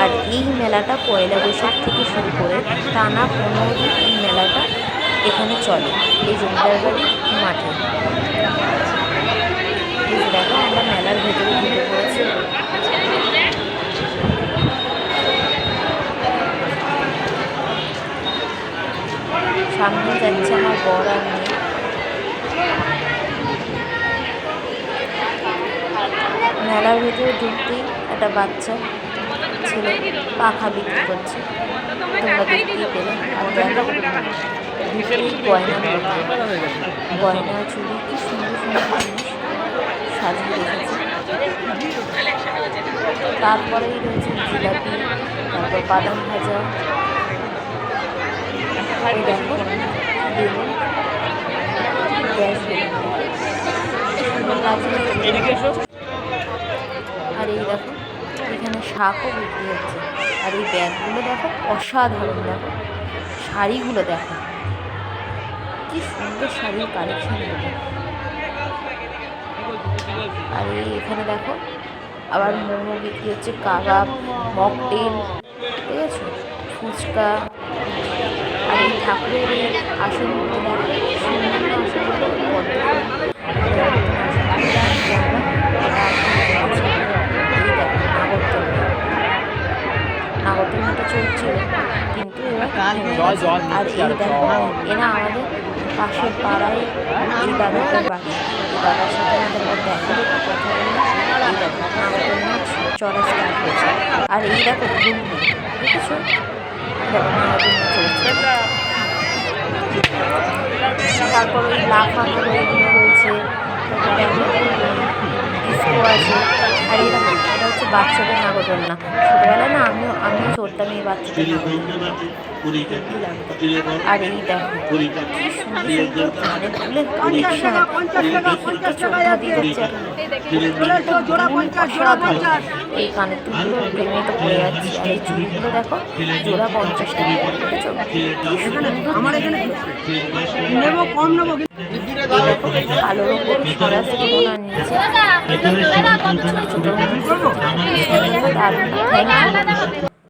আর এই মেলাটা পয়লা বৈশাখ থেকে শুরু করে টানা পনেরো দিন এই মেলাটা এখানে চলে, এই জমিদার বাড়ির মাঠে। দেখো, আমরা মেলার ভেতরে ঢুকে পড়েছি। সামনে যাচ্ছে আমার বড় আর মেয়ে। মেলার ভেতরে ঢুকতেই একটা বাচ্চা ছেলে পাখা বিক্রি করছে। তোমরা দেখতেই পেলে গয়না গয়না, চুড়ি, কি সুন্দর সুন্দর জিনিস সাজিয়ে রেখেছে। তারপরেই রয়েছে জিলাপি, তারপর বাদাম ভাজা। এই দেখো আর এই দেখো এখানে শাকও বিক্রি হচ্ছে। আর এই ব্যাগগুলো দেখো, অসাধারণ, দেখো। শাড়িগুলো দেখো। কি সুন্দর শাড়ির কালেকশনগুলো আর এই এখানে দেখো, আবার মোমো বিক্রি হচ্ছে, কাবাব, মকটেল, ঠিক আছে? ফুচকা। আর এই ঠাকুরের এই নাগরদোলনাটা চলছিল কিন্তু এবার আর এই দেখো এরা আমাদের পাশের পাড়ায় এই দাদাটার বাড়ি দাদার সাথে আমাদের দেখা কথা এই চড়া স্টার্ট হয়েছে আর এই দেখো ঘুরবে দেখেছ? তারপর ওই লাফানো রয়েছে। তারপর আছে। এটা হচ্ছে বাচ্চাদের নাগরদোলনা ছোটোবেলায় না আমিও আমিও চড়তাম এই বাচ্চাদের আর এই দেখো কি সুন্দর চোখটা দিয়ে যাচ্ছে। এই কানের দুলগুলো প্রেমে তো পড়ে যাচ্ছে। আর এই চুড়িগুলো দেখো জোড়া পঞ্চাশ টাকা। আমার এখানে নেব কম নেব। দেখো কালো সরাস নিচে ছোট ছোট দারুণ